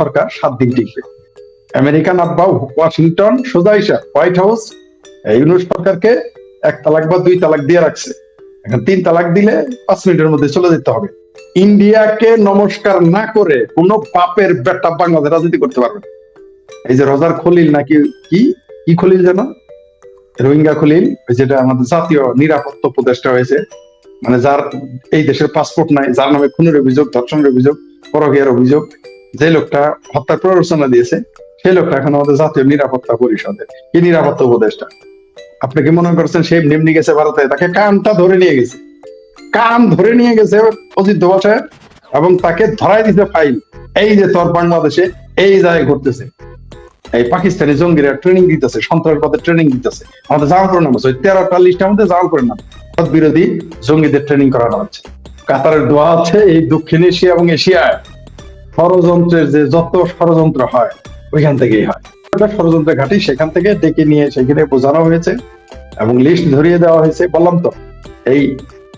সরকার সাত দিন টিকবে। আমেরিকান ওয়াশিংটন, সোজা হিসাব হোয়াইট হাউস সরকারকে এক তালাক বা দুই তালাক দিয়ে রাখছে। এখন তিন তালাক দিলে পাঁচ মিনিটের মধ্যে চলে যেতে হবে। ইন্ডিয়াকে নমস্কার না করে কোনো পাপের বেটা বাংলাদেশ রাজনীতি করতে পারবে এই যে রজার খলিল নাকি কি? কি খলিল যেন? রোহিঙ্গা খলিল যেটা আমাদের জাতীয় নিরাপত্তা উপদেষ্টা হয়েছে। মানে যার এই দেশের পাসপোর্ট নাই, যার নামে খুনের অভিযোগ, ধর্ষণের অভিযোগ, পরকীয়ার অভিযোগ যে লোকটা হত্যার প্ররোচনা দিয়েছে, সেই লোকটা এখন আমাদের জাতীয় নিরাপত্তা পরিষদের। কি নিরাপত্তা উপদেষ্টা? আপনি কি মনে করছেন সে নিম্নি গেছে ভারতে? তাকে কানটা ধরে নিয়ে গেছে। কান ধরে নিয়ে গেছে অজিত দোভাল সাহেব এবং তাকে ধরাই দিতে ফাইল। এই যে তোর বাংলাদেশে এই জায়গায় ঘটতেছে এই পাকিস্তানি জঙ্গিরা ট্রেনিং দিতেছে, সন্ত্রাসবাদের ট্রেনিং দিতেছে। আমাদের করে নাম ওই তেরোটা লিস্টের মধ্যে করে নাম বিরোধী জঙ্গিদের ট্রেনিং করানো হচ্ছে। কাতারের দোয়া আছে এই দক্ষিণ এশিয়া এবং এশিয়ায়। ষড়যন্ত্রের যে যত ষড়যন্ত্র হয়, ওইখান থেকেই হয়। ওটা ষড়যন্ত্রের ঘাঁটি সেখান থেকে ডেকে নিয়ে সেখানে বোঝানো হয়েছে এবং লিস্ট ধরিয়ে দেওয়া হয়েছে। বললাম তো, এই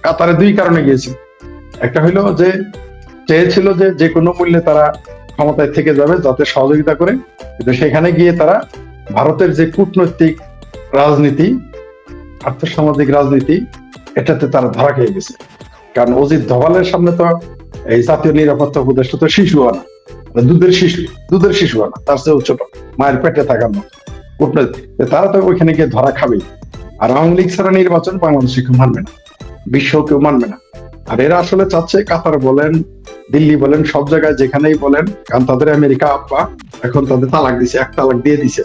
কাতারে দুই কারণে গিয়েছিল। একটা হইল যে, চেয়েছিল যে যে কোনো মূল্যে তারা ক্ষমতায় থেকে যাবে, যাতে সহযোগিতা করে। কিন্তু সেখানে গিয়ে তারা ভারতের যে কূটনৈতিক রাজনীতি, আর্থসামাজিক রাজনীতি, এটাতে তারা ধরা খেয়ে গেছে। কারণ অজিত ধওয়ালের সামনে তো এই জাতীয় নিরাপত্তা উপদেষ্টা তো শিশু আনা মানে দুধের শিশু দুধের শিশু আনা তার চেয়েও ছোট। মায়ের পেটে থাকার মতো। কূটনৈতিক। তারা তো ওইখানে গিয়ে ধরা খাবেই আর আওয়ামী লীগ ছাড়া নির্বাচন বাংলাদেশে কেউ মানবে না। বিশ্ব কেউ মানবে না। আর এরা আসলে চাচ্ছে কাতার বলেন, দিল্লি বলেন, সব জায়গায় যেখানেই বলেন, কারণ তাদের আমেরিকা আব্বা এখন তাদের তালাক দিছে, এক তালাক দিয়ে দিছে।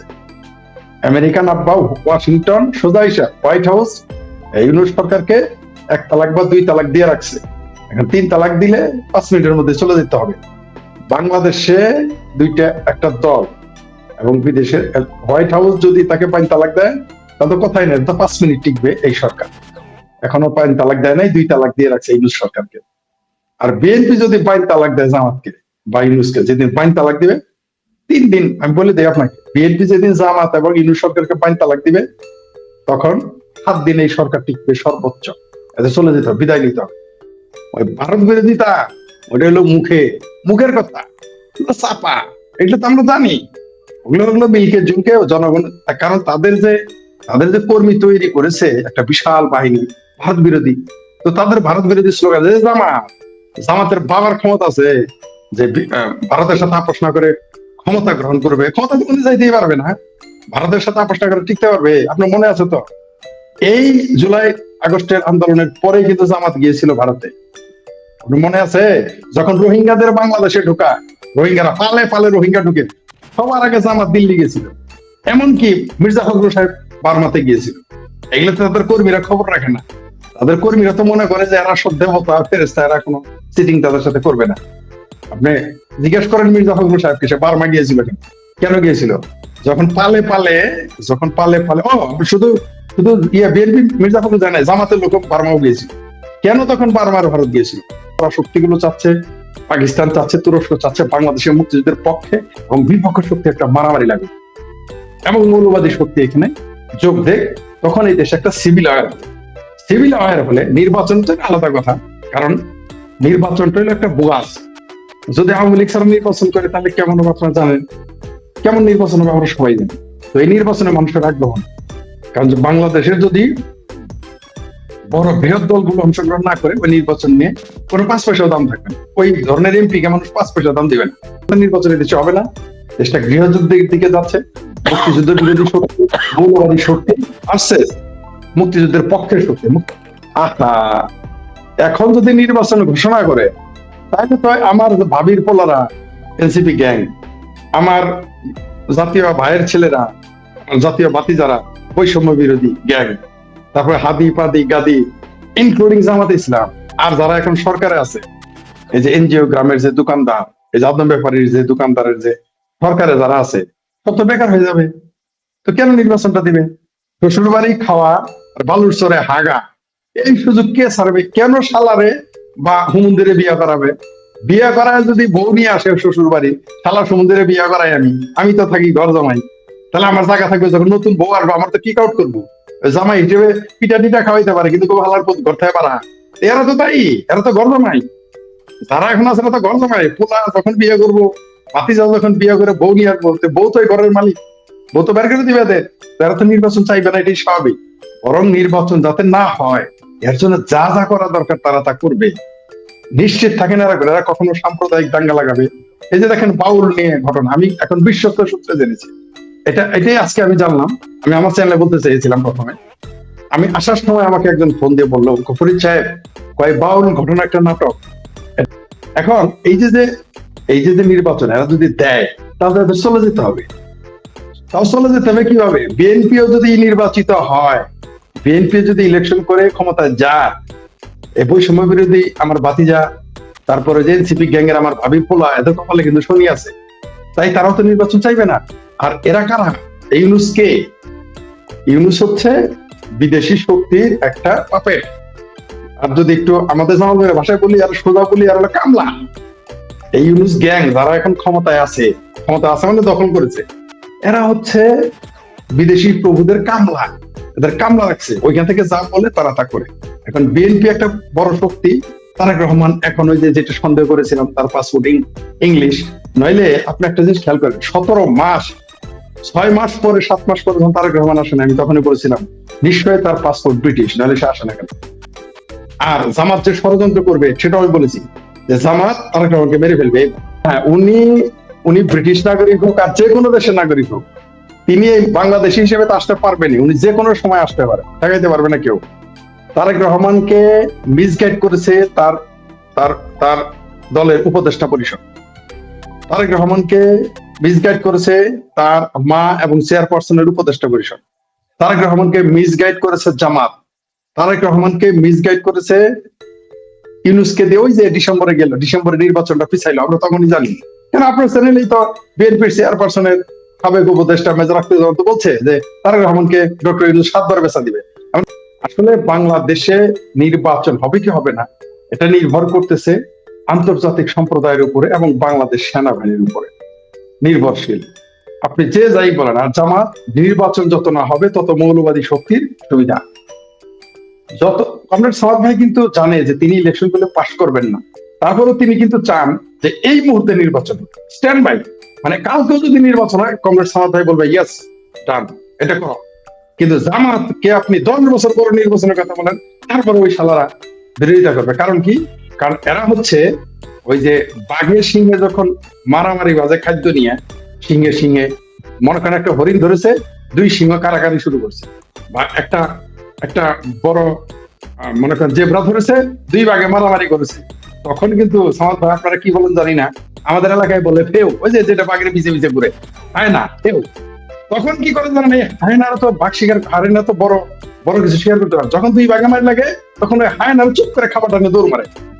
আমেরিকান আব্বা ওয়াশিংটন, সোজা হিসাব হোয়াইট হাউস ইউনুস সরকারকে এক তালাক বা দুই তালাক দিয়ে রাখছে। এখন তিন তালাক দিলে পাঁচ মিনিটের মধ্যে চলে যেতে হবে। বাংলাদেশে দুইটা, একটা দল এবং বিদেশের হোয়াইট হাউস যদি তাকে পাইন তালাক দেয়, তাহলে তো কথাই নেই, তো পাঁচ মিনিট টিকবে এই সরকার। এখনও পাইন তালাক দেয় নাই, দুই তালাক দিয়ে রাখছে ইউনুস সরকারকে। আর বিএনপি যদি বাইন তালাক দেয় জামাতকে বা ইউনুসকে, যেদিন বাইন তালাক দিবে, তিন দিন, আমি বলে দিই আপনাকে, বিএনপি যেদিন জামাত এবং ইউনুস সরকারকে বাইন তালাক দিবে, তখন সাত দিন এই সরকার টিকবে সর্বোচ্চ। এতে চলে যেতে হবে, বিদায় নিতে হবে। ওই ভারত বিরোধিতা ওটা হলো মুখে, মুখের কথা চাপা, এগুলো তো আমরা জানি। ওগুলো ওগুলো মিলকে জুমকে জনগণ, কারণ তাদের যে তাদের যে কর্মী তৈরি করেছে একটা বিশাল বাহিনী, ভারত বিরোধী, তো তাদের ভারত বিরোধী স্লোগান যে জামাত, জামাতের বাবার ক্ষমতা আছে যে ভারতের সাথে আপোষ না করে ক্ষমতা গ্রহণ করবে। ক্ষমতা কোনো যাইতেই পারবে না। ভারতের সাথে আপোষ না করে টিকতে পারবে, আপনার মনে আছে তো? এই জুলাই আগস্টের আন্দোলনের পরে কিন্তু জামাত গিয়েছিল ভারতে। মনে আছে? যখন রোহিঙ্গাদের বাংলাদেশে ঢোকা, রোহিঙ্গারা পালে পালে রোহিঙ্গা ঢুকে সবার আগে জামাত দিল্লি গেছিল। এমনকি মির্জা ফখরুল সাহেব বার্মাতে গিয়েছিল। এগুলোতে তাদের কর্মীরা খবর রাখে না। তাদের কর্মীরা তো মনে করে যে এরা সব দেবতা ফেরেস্তা এরা কোনো সিটিং তাদের সাথে করবে না। আপনি জিজ্ঞেস করেন মির্জা ফখরুল সাহেবকে, সে বার্মা গিয়েছিল কেন? কেন গিয়েছিল? যখন পালে পালে, যখন পালে পালে, ও, শুধু শুধু ইয়া, বিএনপি মির্জা ফখরুল জানে, জামাতের লোক বার্মাও গিয়েছিল। কেন তখন বার্মার ভারত গিয়েছিল? ওরা শক্তিগুলো চাচ্ছে, পাকিস্তান চাচ্ছে, তুরস্ক চাচ্ছে, বাংলাদেশের মুক্তিযুদ্ধের পক্ষে এবং বিপক্ষ শক্তি একটা মারামারি লাগে এবং মৌলবাদী শক্তি এখানে যোগ দেখ তখন এই দেশে একটা সিভিল আয়ার সিভিল আয়ার হলে নির্বাচনটা আলাদা কথা, কারণ নির্বাচনটা হলো একটা বোয়াস যদি আওয়ামী লীগ ছাড়া নির্বাচন করে, তাহলে কেমন হবে আপনারা জানেন? কেমন নির্বাচন হবে আমরা সবাই জানি। তো এই নির্বাচনে মানুষের আগ্রহ। কারণ বাংলাদেশের যদি বড় বৃহৎ দলগুলো অংশগ্রহণ না করে ওই নির্বাচন নিয়ে কোনো পাঁচ পয়সাও দাম থাকবে না। ওই ধরনের এমপি কে মানুষ পাঁচ পয়সা দাম দিবে নির্বাচনে দেশে হবে না। দেশটা গৃহযুদ্ধের দিকে যাচ্ছে। মুক্তিযুদ্ধ বিরোধী শক্তি, মৌলবাদী শক্তি আসছে। মুক্তিযুদ্ধের পক্ষের শক্তি। আহা! এখন যদি নির্বাচন ঘোষণা করে, তাহলে তো আমার ভাবির পোলারা, এনসিপি গ্যাং, আমার জাতীয় ভাইয়ের ছেলেরা জাতীয় বাতি যারা বৈষম্য বিরোধী গ্যাং তারপরে হাদি, পাদি, গাদি ইনক্লুডিং জামাত ইসলাম, আর যারা এখন সরকারে আছে, এই যে এনজিও গ্রামের যে দোকানদার, এই যে আদম ব্যাপারীর যে দোকানদারের যে সরকারে যারা আছে সব তো বেকার হয়ে যাবে। তো কেন নির্বাচনটা দিবে? শ্বশুর বাড়ি খাওয়া আর বালুর চরে হাগা, এই সুযোগ কে ছাড়বে? কেন শালারে বা হুমুন্দিরে বিয়া করাবে? বিয়া করায় যদি বউ নিয়ে আসে শ্বশুর বাড়ি শালা সমুদ্রে বিয়া করাই আমি আমি তো থাকি ঘর জমাই। তাহলে আমার জায়গা থাকবে যখন নতুন বউ আসবে, আমার তো কিক আউট করব। জামাই হিসেবে পিঠা টিটা খাওয়াইতে পারে, কিন্তু খুব হালার পথ ঘর থেকে পারা এরা তো তাই এরা তো ঘর জামাই যারা এখন আছে তো ঘর জামাই পোলা যখন বিয়ে করব, ভাতিজা যখন বিয়ে করে বউ নিয়ে বলতে বউ তো ঘরের মালিক। বউ তো বের করে দিবে তারা তো নির্বাচন চাইবে না, এটাই স্বাভাবিক। বরং নির্বাচন যাতে না হয়, এর জন্য যা যা করা দরকার তারা তা করবে। নিশ্চিত থাকেন এরা এরা কখনো সাম্প্রদায়িক দাঙ্গা লাগাবে। এই যে দেখেন বাউল নিয়ে ঘটনা, আমি এখন বিশ্বস্ত সূত্রে জেনেছি। এটা, এটাই আজকে আমি জানলাম। আমি আমার চ্যানেলে বলতে চেয়েছিলাম প্রথমে। আমি আসার সময় আমাকে একজন ফোন দিয়ে বলল ফরিদ সাহেব, কয় বাউল ঘটনা একটা নাটক? এখন এই যে যে, এই যে যে নির্বাচন, এরা যদি দেয়, তাহলে তাদের চলে যেতে হবে। তাও চলে যেতে হবে কীভাবে? বিএনপিও যদি নির্বাচিত হয়, বিএনপি যদি ইলেকশন করে ক্ষমতায় যায় এই বৈষম্য বিরোধী আমার ভাতিজা, তারপরে যে এনসিপি গ্যাং এর আমার ভাবি পোলা, এদের কপালে কিন্তু শনি আছে। তাই তারাও তো নির্বাচন চাইবে না। আর এরা কারা? ইউনুস কে ইউনুস হচ্ছে বিদেশি শক্তির একটা পাপেট আর যদি একটু আমাদের জামালের ভাষায় বলি, আর সোজা বলি, আর কামলা। এই ইউনুস গ্যাং, যারা এখন ক্ষমতায় আছে। ক্ষমতা আছে মানে দখল করেছে। এরা হচ্ছে বিদেশি প্রভুদের কামলা। এদের কামলা রাখছে। ওইখান থেকে যা বলে তারা তা করে। এখন বিএনপি একটা বড় শক্তি, তারেক রহমান এখন ওই যে যেটা সন্দেহ করেছিলাম, তার পাসপোর্ট ইংলিশ। নইলে আপনি একটা জিনিস খেয়াল করেন, সতেরো মাস ছয় মাস পরে, সাত মাস পরে যখন তারেক রহমান আসেন, আমি তখনই বলেছিলাম, নিশ্চয়ই তার পাসপোর্ট ব্রিটিশ নাহলে সে আসে না কেন? আর জামাত যে ষড়যন্ত্র করবে, সেটাও আমি বলেছি যে জামাত তারেক রহমানকে মেরে ফেলবে। হ্যাঁ উনি উনি ব্রিটিশ নাগরিক হোক আর যে কোনো দেশের নাগরিক হোক, তিনি এই বাংলাদেশি হিসেবে তো আসতে পারবেনি উনি যে কোনো সময় আসতে পারে, ঠেকাইতে পারবে না কেউ। তারেক রহমানকে মিসগাইড করেছে তার তার তার দলের উপদেষ্টা পরিষদ। তারেক রহমানকে মিসগাইড করেছে তার মা এবং চেয়ারপারসনের উপদেষ্টা পরিষদ। তারেক রহমানকে মিসগাইড করেছে জামাত। তারেক রহমানকে মিসগাইড করেছে ইউনুসকে দিয়ে ওই যে ডিসেম্বরে গেল, ডিসেম্বরে নির্বাচনটা পিছাইলো, আমরা তখনই জানি। কেন আপনার চ্যানেলেই তো বিএনপির চেয়ারপারসনের সাবেক উপদেষ্টা মেজর আখতার তো বলছে যে তারেক রহমানকে ডক্টর ইউনুস সাতবার বেচা দিবে। আসলে বাংলাদেশে নির্বাচন হবে কি হবে না, এটা নির্ভর করতেছে আন্তর্জাতিক সম্প্রদায়ের উপরে এবং বাংলাদেশ সেনাবাহিনীর উপরে। নির্ভরশীল। আপনি যে যাই বলেন, আর জামাত নির্বাচন যত না হবে, তত মৌলবাদী শক্তির সুবিধা। যত কমরেড সামাদ ভাই কিন্তু জানে যে তিনি ইলেকশনগুলো পাশ করবেন না। তারপরেও তিনি কিন্তু চান যে এই মুহূর্তে নির্বাচন স্ট্যান্ড বাই মানে কালকেও যদি নির্বাচন হয়, কংগ্রেস সামাদ ভাই বলবে ইয়েস ডান এটা করো। কিন্তু জামাত কে আপনি দশ বছর পরে নির্বাচনের কথা বলেন, তারপরে ওই শালারা বিরোধিতা করবে। কারণ কি? কারণ এরা হচ্ছে ওই যে বাঘের সিংহে যখন মারামারি বাজে খাদ্য নিয়ে, সিংহে সিংহে, মনে করেন একটা হরিণ ধরেছে, দুই সিংহ কারাকারি শুরু করছে। বা একটা একটা বড় মনে করেন জেব্রা ধরেছে, দুই বাঘে মারামারি করেছে। তখন কিন্তু সমাজ ভাই, আপনারা কি বলেন জানি না। আমাদের এলাকায় বলে, ফেউ। ওই যে, যেটা বাঘের পিছে পিছে ঘুরে। হয় না, ফেউ। তখন কি করে জানেন, এই হায়নারা তো বাঘ শিকার হারেনা তো বড় বড় কিছু শিকার করতে পারে যখন দুই বাঘে মারি লাগে তখন ওই হায়নারা চুপ করে খাবারটা নিয়ে দৌড় মারে।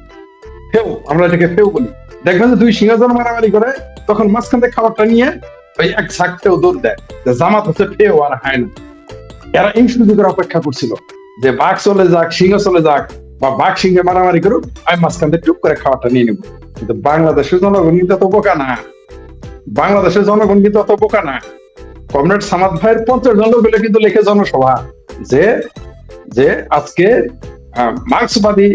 ফেউ, আমরা এটাকে ফেউ বলি। দেখবেন যে দুই সিংহজন মারামারি করে, তখন মাঝখান থেকে খাবারটা নিয়ে ওই এক ঝাঁক দৌড় দেয়। জামাত হচ্ছে ফেউ আর হায়না। এরা এই সুযোগের অপেক্ষা করছিল যে বাঘ চলে যাক, সিংহ চলে যাক, বা বাঘ সিংহে মারামারি করুক, আমি মাঝখান থেকে টুক করে খাবারটা নিয়ে নেব। কিন্তু বাংলাদেশের জনগণ কিন্তু অত বোকা না। বাংলাদেশের জনগণ কিন্তু অত বোকা না। কমরেড সামাদ ভাইয়ের পঞ্চাশ জন লোক হলে কিন্তু লিখে জনসভা যে যে আজকে মার্ক্সবাদী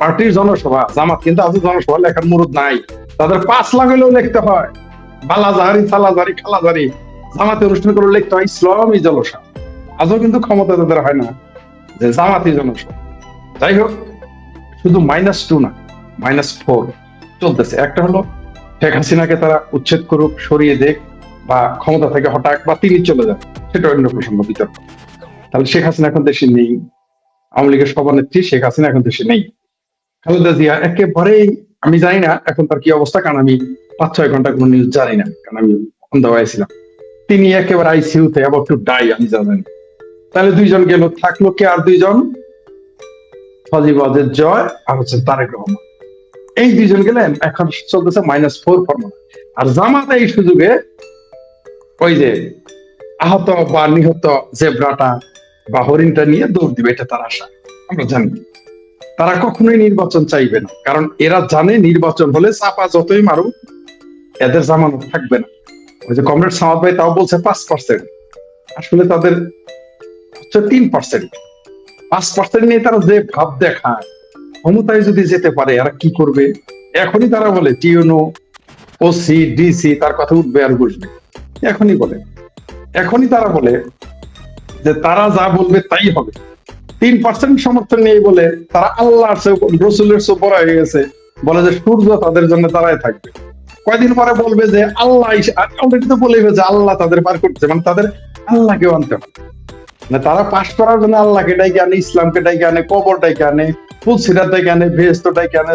পার্টির জনসভা, জামাত, কিন্তু আজও জনসভা লেখার মুরুদ নাই। তাদের পাঁচ লাখ হলেও লিখতে হয়। বালাজাহারি সালাজারি খালাজারি জামাতে অনুষ্ঠান করে লিখতে হয় ইসলামী জলসা আজও কিন্তু ক্ষমতা তাদের হয় না, যে জামাতি জনসভা। যাই হোক, শুধু মাইনাস টু না মাইনাস ফোর চলতেছে। একটা হলো, শেখ হাসিনাকে তারা উচ্ছেদ করুক, সরিয়ে দেখ, বা ক্ষমতা থেকে হঠাৎ বা তিনি চলে যান, সেটা অন্য প্রসঙ্গ বিতর্ক তাহলে শেখ হাসিনা এখন দেশে নেই। আওয়ামী লীগের সভানেত্রী শেখ হাসিনা এখন দেশে নেই। খালেদা জিয়া, একেবারেই আমি জানি না এখন তার কি অবস্থা, কারণ আমি পাঁচ, ছয় ঘণ্টা কোনো নিউজ জানি না, কারণ আমি অন্ধ হয়েছিলাম তিনি একেবারে আইসিউতে অ্যাবাউট টু ডাই আমি জানেন তাহলে দুইজন গেল, থাকল কে আর দুইজন? ফজিবাজের জয় আর হচ্ছে তারেক রহমান। এই দুইজন গেলেন, এখন চলতেছে মাইনাস ফোর ফর্মুলা আর জামাত এই সুযোগে, ওই যে আহত বা নিহত জেব্রাটা বা হরিণটা নিয়ে দৌড় দিবে, এটা তার আশা। আমরা জানি। তারা কখনোই নির্বাচন চাইবে না। কারণ এরা জানে নির্বাচন হলে চাপা যতই মারুক, এদের জামানত থাকবে না। ওই যে কমরেড সামাদ ভাই তাও বলছে পাঁচ পার্সেন্ট আসলে তাদের হচ্ছে তিন পার্সেন্ট পাঁচ পার্সেন্ট নিয়ে তারা যে ভাব দেখায়, ক্ষমতায় যদি যেতে পারে, এরা কি করবে? এখনই তারা বলে টিউনো ওসি, ডিসি, তার কথা উঠবে আর বসবে। এখনই বলে। এখনই তারা বলে যে তারা যা বলবে তাই হবে। তিন পার্সেন্ট সমর্থন নেই বলে তারা আল্লাহর রসুলের বড় হয়ে গেছে। বলে যে সূর্য তাদের জন্য তারাই থাকবে। কয়দিন পরে বলবে যে আল্লাহ অলরেডি তো বলেই যে আল্লাহ তাদের পার করছে মানে তাদের আল্লাহকে আনতে হবে। মানে তারা পাশ করার জন্য আল্লাহকে ডাইকে আনে, ইসলামকে ডাইকে আনে, কবর ডাইকে আনে ফুলসিরাত ডাইকে আনে, ভেস্ত ডাইকে আনে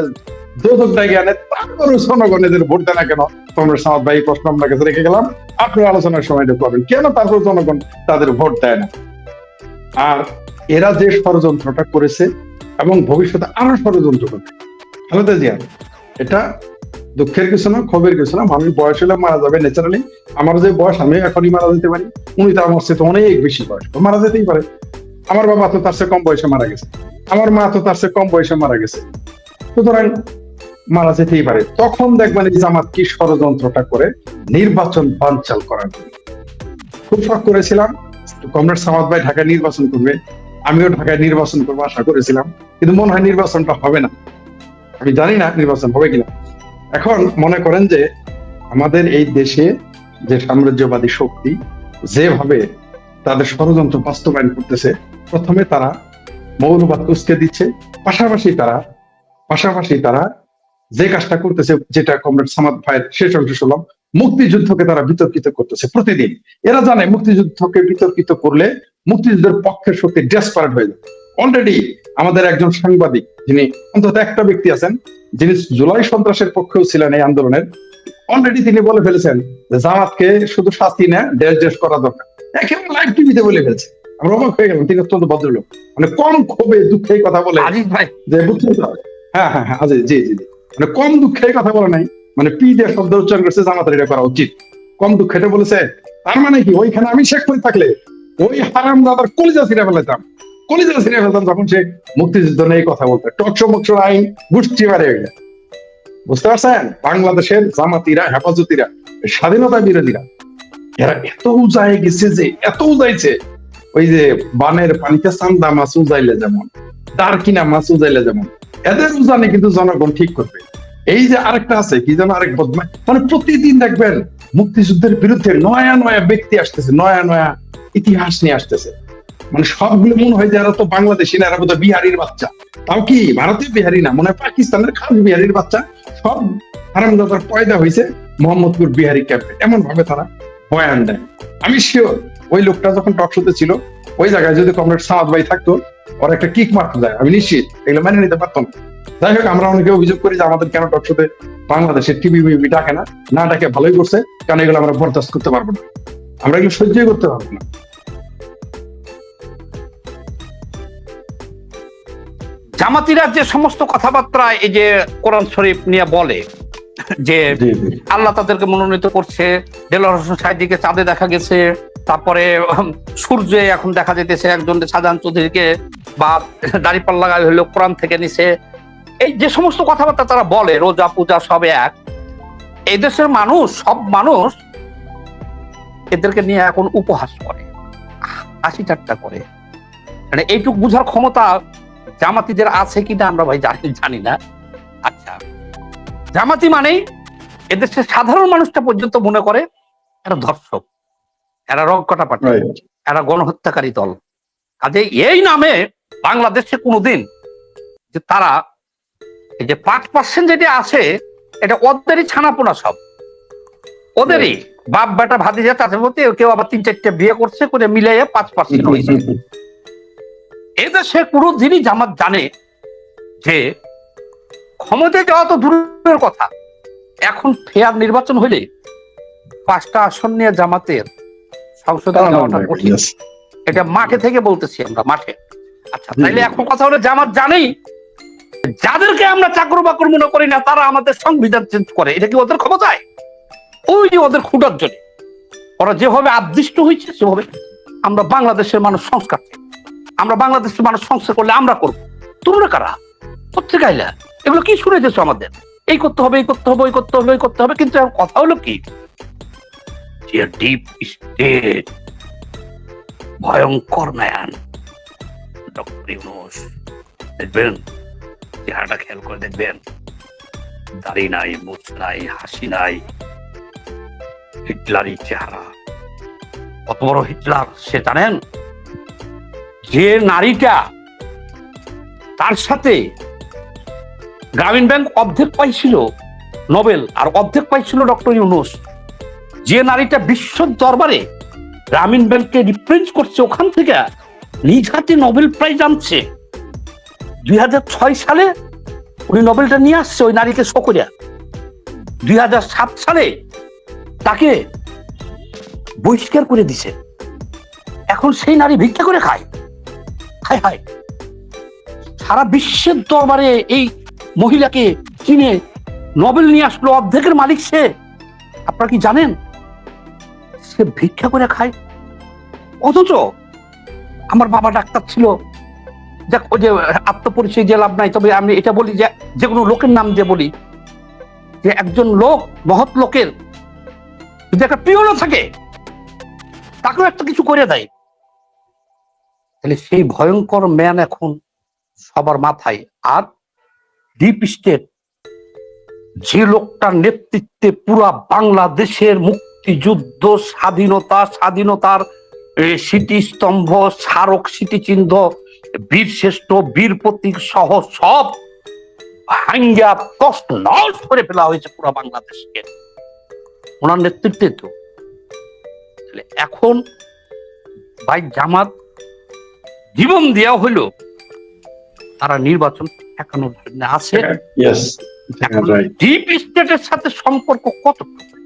ডাইকে আনে তারপরে জনগণ এদের ভোট দেয় না কেন? তোমরা সামাদ ভাই প্রশ্ন আপনার কাছে রেখে গেলাম। আপনার আলোচনার সময় করবেন কেন তারপর জনগণ তাদের ভোট দেয় না? আর এরা যে ষড়যন্ত্রটা করেছে এবং ভবিষ্যতে আরও ষড়যন্ত্র করবে। খালেদা জিয়া এটা দুঃখের কিছু না, ক্ষোভের কিছু না। মানুষ বয়স হলে মারা যাবে ন্যাচারালি আমার যে বয়স, আমি এখনই মারা যেতে পারি। উনি তো আমার সাথে অনেক বেশি বয়স মারা যেতেই পারে। আমার বাবা তো তার চেয়ে কম বয়সে মারা গেছে। আমার মা তো তার চেয়ে কম বয়সে মারা গেছে। সুতরাং মারা যেতেই পারে। তখন দেখবেন এই জামাত কি ষড়যন্ত্রটা করে নির্বাচন বানচাল করার জন্য। খুব শখ করেছিলাম। কমরেড সামাদ ভাই ঢাকায় নির্বাচন করবে। আমিও ঢাকায় নির্বাচন করব আশা করেছিলাম, কিন্তু মনে হয় নির্বাচনটা হবে না। আমি জানি না নির্বাচন হবে কিনা। এখন মনে করেন যে আমাদের এই দেশে যে সাম্রাজ্যবাদী শক্তি যেভাবে তাদের ষড়যন্ত্র বাস্তবায়ন করতেছে, প্রথমে তারা মৌলবাদ উস্কে দিচ্ছে, পাশাপাশি তারা পাশাপাশি তারা যে কাজটা করতেছে, যেটা কমরেড সামাদ ভাইয়ের শেষ অংশ শুনলাম, মুক্তিযুদ্ধকে তারা বিতর্কিত করতেছে প্রতিদিন। এরা জানে মুক্তিযুদ্ধকে বিতর্কিত করলে মুক্তিযুদ্ধের পক্ষের শক্তি ডেসপারেট হয়ে যাবে অলরেডি আমাদের একজন সাংবাদিক যিনি অন্তত একটা ব্যক্তি আছেন যিনি জুলাই সন্ত্রাসের পক্ষেও ছিলেন এই আন্দোলনের অলরেডি তিনি বলে ফেলেছেন জামাতকে শুধু শাস্তি না দেশ দেশ করা দরকার। একেবারে লাইভ টিভিতে বলে ফেলছে। আমরা অবাক হয়ে গেলাম তিনি অত্যন্ত ভদ্রলোক। মানে কম ক্ষোভে দুঃখে কথা বলে আজিজ ভাই। যে বুঝছেন তো হ্যাঁ হ্যাঁ হ্যাঁ জি জি জি। মানে কম দুঃখে কথা বলে নাই। মানে পি দিয়ে শব্দ উচ্চারণ করছে জামাতের এটা করা উচিত। কম দুঃখে এটা বলেছে। তার মানে কি? ওইখানে আমি শেখ করে থাকলে ওই হারাম দাদার কলিজা ছিঁড়ে ফেলাতাম কলিজা ছিঁড়ে ফেলতাম তখন সে মুক্তিযুদ্ধ নিয়ে কথা বলতো। টকশো মকশো আইন গুষ্টি মারে গেলে। বুঝতে পারছেন? বাংলাদেশের জামাতিরা, হেফাজতিরা, স্বাধীনতা বিরোধীরা, এরা এত উজায় গেছে যে, এত উজাইছে। ওই যে বানের পানিতে চান্দা মাছ উজাইলে যেমন, দারকিনা মাছ উজাইলে যেমন, এদের উজানে কিন্তু জনগণ ঠিক করবে। এই যে আরেকটা আছে, কি যেন আরেক বদমা মানে প্রতিদিন দেখবেন, মুক্তিযুদ্ধের বিরুদ্ধে নয়া নয়া ব্যক্তি আসতেছে, নয়া নয়া ইতিহাস নিয়ে আসতেছে। মানে সবগুলো মনে হয় যে তো বাংলাদেশি না, এরা বোধহয় বিহারির বাচ্চা। তাও কি ভারতীয় বিহারি না? মনে হয় পাকিস্তানের খাস বিহারির বাচ্চা। সব হারামদাদার পয়দা হয়েছে মোহাম্মদপুর বিহারি ক্যাম্পে। এমন ভাবে তারা বয়ান দেয়। আমি শিওর ওই লোকটা যখন টক শোতে ছিল, ওই জায়গায় যদি কমরেড সামাদ ভাই থাকতো, ওর একটা কিক মারতে যায়। আমি নিশ্চিত এগুলো মেনে নিতে পারতাম না। যাই হোক, আমরা অনেকে অভিযোগ করি যে আমাদের কেন টক শোতে বাংলাদেশের টিভি মিভি ডাকে না? না ডাকে ভালোই করছে। কারণ এগুলো আমরা বরদাস্ত করতে পারব না? আমরা এগুলো সহ্যই করতে পারব না। জামাতিরা যে সমস্ত কথাবার্তা এই যে কোরআন শরীফ নিয়ে বলে যে আল্লাহ তাদেরকে মনোনীত করছে দেলোয়ার হোসেন চাঁদে দেখা গেছে তারপরে সূর্যে এখন দেখা যেতেছে একজন সাজান চৌধুরীকে বা দাড়িপাল্লা হলো কোরআন থেকে নিছে। এই যে সমস্ত কথাবার্তা তারা বলে রোজা পূজা সব এক। এই দেশের মানুষ সব মানুষ এদেরকে নিয়ে এখন উপহাস করে হাসি ঠাট্টা করে। মানে এইটুক বুঝার ক্ষমতা জামাতিদের আছে কিনা আমরা ভাই জানি জানি না। আচ্ছা জামাতি মানেই এদেশের সাধারণ মানুষটা পর্যন্ত মনে করে এরা ধর্ষক এরা রগ কটা পাঠা এরা গণহত্যাকারী দল। কাজে এই নামে বাংলাদেশে কোনোদিন যে তারা এই যে পাঁচ পার্সেন্ট যেটা আছে এটা ওদেরই ছানাপোনা সব। ওদেরই বাপ বেটা ভাতিজা তাদের মধ্যে কেউ আবার তিন চারটে বিয়ে করছে করে মিলাইয়ে পাঁচ পার্সেন্ট হয়েছে। এদেশে কোনো দিনই জামাত জানে যে ক্ষমতায় যাওয়া তো দূরের কথা। এখন ফেয়ার নির্বাচন হইলে পাঁচটা আসন নিয়ে জামাতের সংসদে যাওয়াটা কঠিন। এটা মাঠে থেকে বলতেছি আমরা মাঠে। আচ্ছা তাইলে এখন কথা হলো জামাত জানেই যাদেরকে আমরা চাকর বাকর মনে করি না তারা আমাদের সংবিধান চেঞ্জ করে। এটা কি ওদের ক্ষমতায়? ওই যে ওদের খুঁটার জন্য। ওরা যেভাবে আদিষ্ট হয়েছে সেভাবে আমরা বাংলাদেশের মানুষ সংস্কার চাই। আমরা বাংলাদেশের মানুষ সংস্কার করলে আমরা করব। তোমরা কারা? পত্রিকাইলা, এগুলো কি শুনেছো আমাদের? এই করতে হবে, এই করতে হবে, ওই করতে হবে, ওই করতে হবে, কিন্তু কথা হলো কি? ভয়ঙ্কর ম্যান ডক্টর দেখবেন? চেহারাটা খেয়াল করে দেখবেন? দাড়ি নাই মুছ নাই, হাসি নাই, হিটলারই চেহারা। কত বড় হিটলার, সে জানেন? যে নারীটা তার সাথে গ্রামীণ ব্যাংক অর্ধেক পাইছিল নোবেল আর অর্ধেক পাইছিল ডক্টর ইউনুস, যে নারীটা বিশ্ব দরবারে গ্রামীণ ব্যাংককে রিপ্রেজেন্ট করছে, ওখান থেকে নিজ হাতে নোবেল প্রাইজ আনছে। দুই হাজার ছয় সালে উনি নোবেলটা নিয়ে আসছে ওই নারীকে শো করিয়া দুই সালে তাকে বহিষ্কার করে দিছে। এখন সেই নারী ভিক্ষা করে খায়। হায় হায়। সারা বিশ্বের দরবারে এই মহিলাকে কিনে নোবেল নিয়ে আসলো, অর্ধেকের মালিক সে। আপনারা কি জানেন? সে ভিক্ষা করে খায়। অথচ আমার বাবা ডাক্তার ছিল। যাক, ওই যে আত্মপরিচয় যে লাভ নাই, তবে আমি এটা বলি যে যে কোনো লোকের নাম দিয়ে বলি। যে একজন লোক, মহৎ লোকের, যদি একটা প্রিয়ও থাকে, তাকেও একটা কিছু করে দেয়। তাহলে সেই ভয়ঙ্কর ম্যান এখন সবার মাথায়। আর ডিপ স্টেট যে লোকটার নেতৃত্বে পুরা বাংলাদেশের মুক্তিযুদ্ধ, স্বাধীনতা, স্বাধীনতার স্মৃতিস্তম্ভ, স্মারক স্মৃতিচিহ্ন, বীর শ্রেষ্ঠ, বীর প্রতীক সহ সব ভাঙ্গা কষ্ট নষ্ট করে ফেলা হয়েছে পুরো বাংলাদেশকে। ওনার নেতৃত্বে তো। এখন ভাই জামাত জীবন দেওয়া হইল। তারা নির্বাচন ঠেকানোর জন্য আছে। ডিপ স্টেটের সাথে সম্পর্ক কতটুকু?